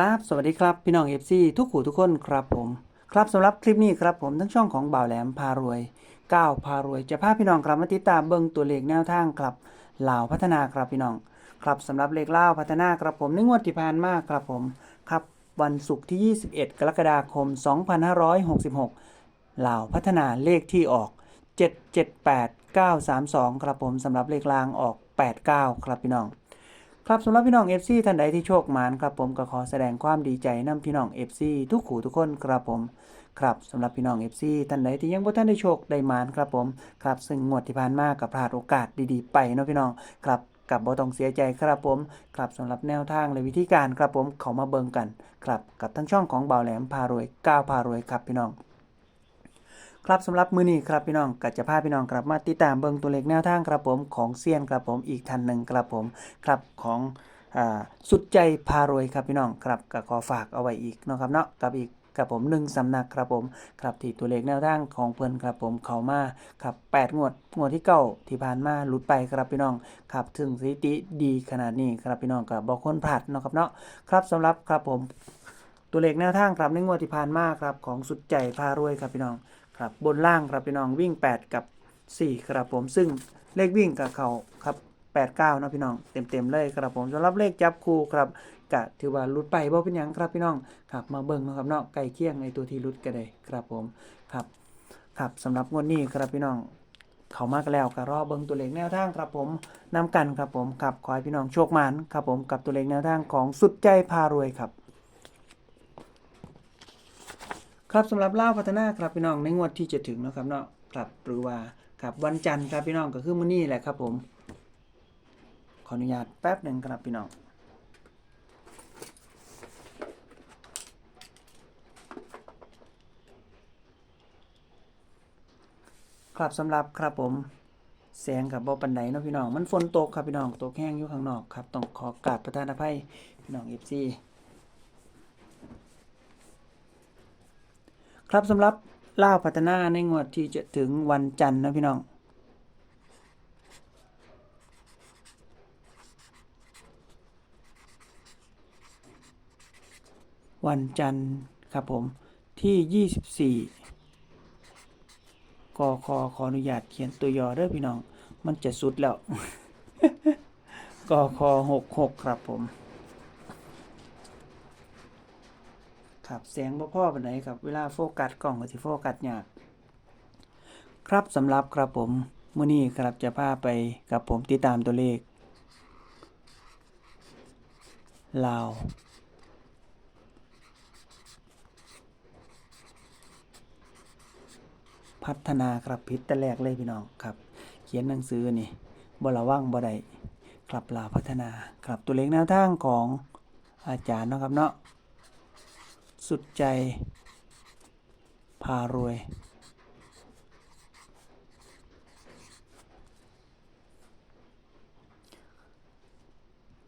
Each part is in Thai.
ครับสวัสดีครับพี่น้องเอฟซีทุกขู่ทุกคนครับผม ครับสำหรับคลิปนี้ครับผมทั้งช่องของบ่าวแหลมพารวยก้าวพารวยจะพาพี่น้องครับมาติดตามเบิ่งตัวเลขแนวทางครับเหล่าพัฒนาครับพี่น้อง ครับสำหรับเลขเล่าพัฒนาครับผมในงวดที่ผ่านมาครับผมครับวันศุกร์ที่ 21 กรกฎาคม 2566เหล่าพัฒนาเลขที่ออก 778 932 ครับผมสำหรับเลขลางออก 89 ครับพี่น้อง ครับสำหรับพี่น้อง FC ท่านใดที่โชคหมานครับผมก็ขอแสดงความดีใจนํพี่น้อง FC ทุกขู่ทุกคนครับผมครับสำหรับพี่น้อง FC ท่านใดที่ยังบ่ทันได้โชคได้หมานครับผมครับซึ่งงวดที่ผ่านมากับพลาดโอกาสดีๆ ไปเนาะพี่น้องครับกับบ่ต้องเสียใจครับผมครับสำหรับแนวทางและวิธีการครับผมเขามาเบิ่งกันครับกับทั้งช่องของบ่าวแหลมพารวยก้าวพารวยครับพี่น้อง ครับสำหรับมือนี้ครับพี่น้องก็จะพาพี่น้องกลับมาติดตามเบิ่งตัวเลขแนวทางครับผมของเซียนครับผมอีกท่านหนึ่งครับผมครับของอสุดใจพารวยครับพี่น้องครับก็ขอฝากเอาไว้อีกเนาะครับเนาะกับอีกครับผมหนึ่งสำนักครับผมครับที่ตัวเลขแนวทางของเพิ่อนครับผมเขามาครับแปดงวดงวดที่เก้าที่ผ่านมาหลุดไปครับพี่น้องครับถึงสถิติดีขนาดนี้ครับพี่น้องก็บ่ควรพลาดเนาะครับเนาะครับสำหรับครับผมตัวเลขแนวทางครับในงวดที่ผ่านมาครับของสุดใจพารวยครับพี่น้อง ครับบนล่างครับพี่น้องวิ่ง 8 กับ 4 ครับผมซึ่งเลขวิ่งกับเขาครับ8 9นะพี่น้องเต็มๆเลยครับผมสำหรับเลขจับคู่ครับกะถือว่ารุดไปบ่เป็นหยังครับพี่น้องครับมาเบิ่งนะครับเนาะใกล้เคียงในตัวที่รุดก็ได้ครับผมครับครับสำหรับงวดนี้ครับพี่น้องเขามากแล้วก็รอเบิ่งตัวเลขแนวทางครับผมนำกันครับผมครับขอให้พี่น้องโชคหมานครับผมกับตัวเลขแนวทางของสุดใจพารวยครับ ครับสำหรับเล่าวพัฒนาครับพี่น้องในงวดที่จะถึงนะครับเนาะครับหรือว่าครับวันจันทร์ครับพี่น้องก็คือมื้อนี้แหละครับผม ขออนุญาตแป๊บหนึ่งครับพี่น้องครับสำหรับครับผมแสงกับบ่ปันไดเนาะพี่น้อง มันฝนตกครับพี่น้องตกแห้งอยู่ข้างนอกครับต้องขอกราบประทานอภัยพี่น้อง FC ครับสำหรับล่าพัฒนาในงวดที่จะถึงวันจันทร์นะพี่น้อง วันจันทร์ครับผมที่ 24กคขออนุญาตเขียนตัวย่อเด้อพี่น้อง มันจะสุดแล้วกค66 ครับผม ครับแสงบ่พ่อปานใดครับเวลาโฟกัสกล้องก็สิโฟกัสยากครับสำหรับครับผมมื้อนี้ครับจะพาไปกับผมติดตามตัวเลขลาวพัฒนาครับพิษแต่แรกเลยพี่น้องครับ เขียนหนังสือนี่บ่ระวังบ่ได้ครับลาวพัฒนาครับตัวเลขแนวทางของอาจารย์เนาะครับเนาะ สุดใจ พารวย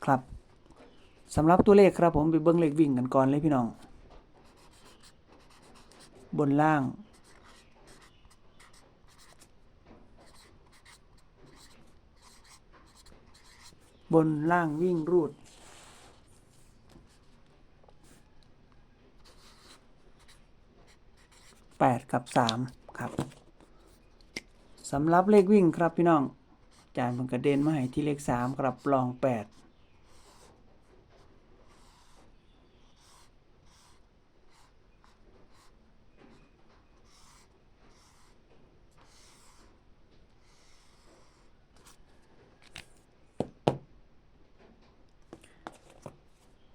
ครับสำหรับตัวเลขครับผมไปเบิ้งเลขวิ่งกันก่อนเลยพี่น้อง บนล่าง บนล่างวิ่งรูด แปดกับสามครับสำหรับเลขวิ่งครับพี่น้องจารย์มันกระเด็นมาให้ที่เลขสามครับลองแปด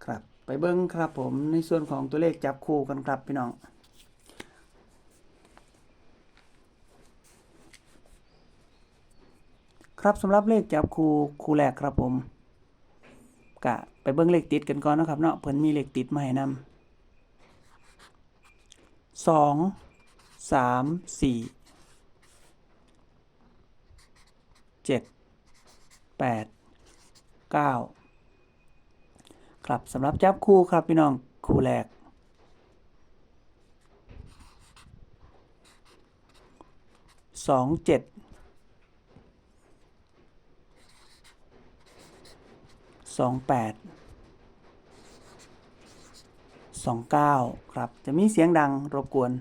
ครับไปเบิ้งครับผมในส่วนของตัวเลขจับคู่กันครับพี่น้อง ครับสำหรับเลขจับคู่คู่แรกครับผมกะไปเบิ่งเลขติดกันก่อนนะครับเนาะเพิ่นมีเลขติดมาให้นำสองสามสี่เจ็ดแปดเก้าครับสำหรับจับคู่ครับพี่น้องคู่แรกสองเจ็ด สองแปด29ครับ จะมีเสียงดังรบกวน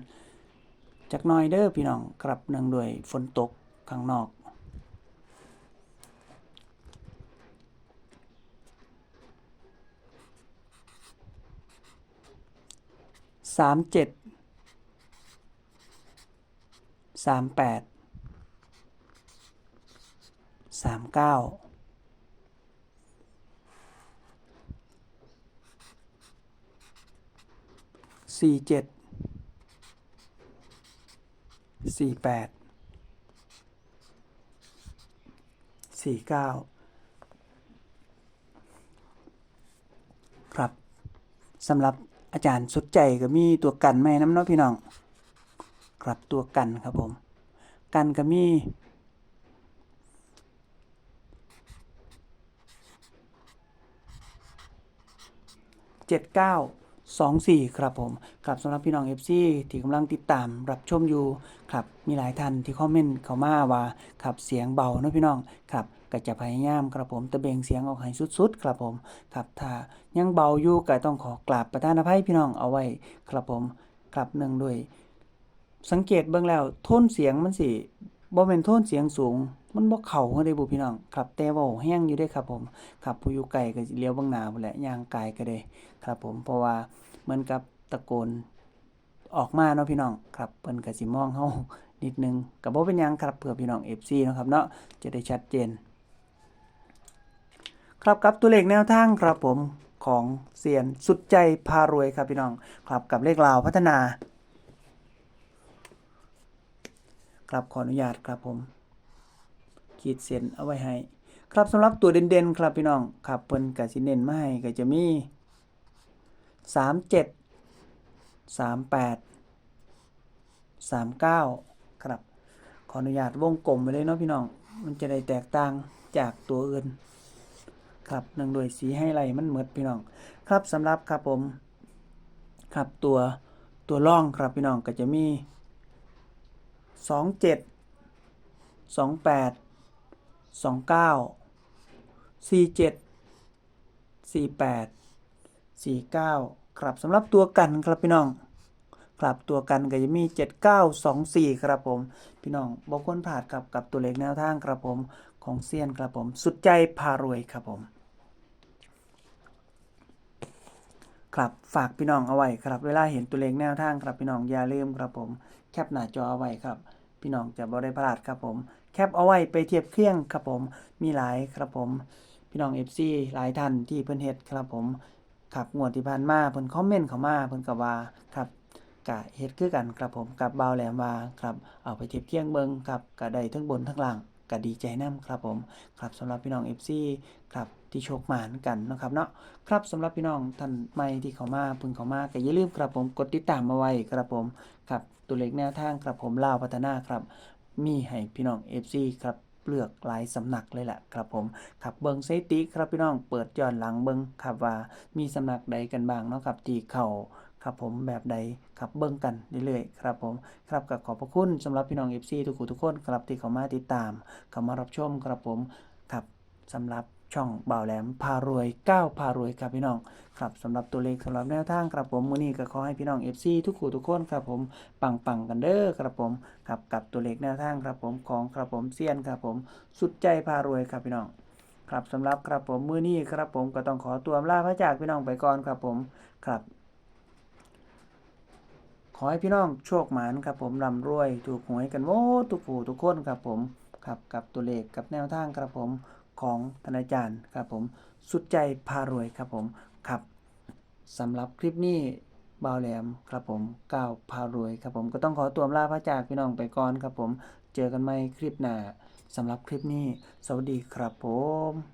จักน้อยเด้อพี่น้องครับเนื่องด้วยฝนตกข้างนอกสามเจ็ดสามแปดสามเก้า สี่เจ็ดสี่แปดสี่เก้าครับสำหรับอาจารย์สุดใจก็มีตัวกันไหมน้ำเนาะพี่น้อง ครับตัวกันครับผม กันก็มีเจ็ดเก้า สองสี่ครับผมครับสำหรับพี่น้องเอฟซีที่กำลังติดตามรับชมอยู่ครับมีหลายท่านที่คอมเมนต์เข้ามาว่าครับเสียงเบาเนาะพี่น้องครับก็จะพยายามครับผมตะเบงเสียงออกให้สุดๆครับผมครับถ้ายังเบาอยู่ก็ต้องขอกราบประทานอภัยพี่น้องเอาไว้ครับผมครับเนื่งด้วย สังเกตเบิ่งแล้วโทนเสียงมันสิบ่แม่นโทนเสียงสูง มันบ่เข้าเฮาได้บ่พี่น้องครับแต่เว้าแห้งอยู่เด้ครับผมครับผู้อยู่ไกลก็เลี้ยวเบิ่งหน้าพุ่นแหละย่างกายก็ได้ครับผมเพราะว่าเหมือนกับตะโกนออกมาเนาะพี่น้องครับเพิ่นก็สิมองเฮานิดนึงก็บ่เป็นหยังครับเพื่อพี่น้อง FC เนาะครับเนาะจะได้ชัดเจน ครับกับตัวเลขแนวทางครับผมของเซียนสุดใจพารวยครับพี่น้องครับกับเลขลาวพัฒนา ครับขออนุญาตครับผม ขีดเส้นเอาไว้ให้ครับสำหรับตัวเด่นๆครับพี่น้องครับเพิ่นก็สิเน้นมาให้ก็จะมี 37 38 39 ครับ ขออนุญาตวงกลมไปเลยเนาะพี่น้อง มันจะได้แตกต่างจากตัวอื่น ครับเนื่งด้วยสีให้ไหลมันเหมือดพี่น้อง ครับสำหรับครับผม ครับตัวตัวร่องครับพี่น้องก็จะมีสองเจ็ด สองเก้าสี่เจ็ดสี่แปดสี่เก้าครับสำหรับตัวกันครับพี่น้องครับตัวกันก็จะมีเจ็ดเก้าสองสี่ครับผม พี่น้องบอกคนผ่านกับกับตัวเลขแนวทางครับผมของเซียนครับผม สุดใจพารวยครับผม ครับฝากพี่น้องเอาไว้ครับ เวลาเห็นตัวเลขแนวทางครับพี่น้องอย่าลืมครับผม แคปหน้าจอเอาไว้ครับ พี่น้องจะบ่ได้พลาดครับผม แคปเอาไว้ไปเทียบเคียงครับผมมีหลายครับผม พี่น้อง FC หลายท่านที่เพิ่นเฮ็ดครับผมครับงวดที่ผ่านมาเพิ่นคอมเมนต์เข้ามาเพิ่นก็ว่าครับกะเฮ็ดคือกันครับผมกับบ่าวแหลมว่าครับเอาไปเทียบเคียงเบิงครับก็ได้ทั้งบนทั้งล่างก็ดีใจนํครับผมครับสำหรับพี่น้อง FC ครับที่โชคหมานกันนะครับเนาะครับสำหรับพี่น้องท่านใหม่ที่เข้ามาเพิ่งเข้ามาก็อย่าลืมครับผมกดติดตามมาไว้ครับผมครับตัวเลขแนวทางครับผมลาวพัฒนาครับ มีให้พี่น้อง FC ครับเลือกหลายสำนักเลยแหละครับผมครับเบิงเซติครับพี่น้องเปิดย้อนหลังเบิงครับว่ามีสำนักใดกันบ้างเนาะครับที่เข้าครับผมแบบใดครับเบิ้งกันเรื่อยๆครับผมครับก็ขอบพระคุณสำหรับพี่น้อง FC ทุกคนทุกคนครับที่เข้ามาติดตามเข้ามารับชมครับผมครับสำหรับ ช่องเบาแหลมพารวย9พารวยครับพี่น้องครับสำหรับตัวเลขสำหรับแนวทางครับผมมื้อนี้ก็ขอให้พี่น้อง FC ทุกคู่ทุกคนครับผมปังปังกันเด้อครับผมครับกับตัวเลขแนวทางครับผมของครับผมเซียนครับผมสุดใจพารวยครับพี่น้องครับสำหรับครับผมมื้อนี้ครับผมก็ต้องขอตัวลาพระจากพี่น้องไปก่อนครับผมครับขอให้พี่น้องโชคหมานครับผมร่ำรวย ถูกหวยกันโมดทุกผู้ทุกคนครับผมครับกับตัวเลขกับแนวทางครับผม ของธนาจารย์ครับผมสุดใจพารวยครับผมครับสำหรับคลิปนี้บ่าวแหลมครับผมก้าวพารวยครับผมก็ต้องขอตัวลาพระจากพี่น้องไปก่อนครับผมเจอกันใหม่คลิปหน้าสำหรับคลิปนี้ สวัสดีครับผม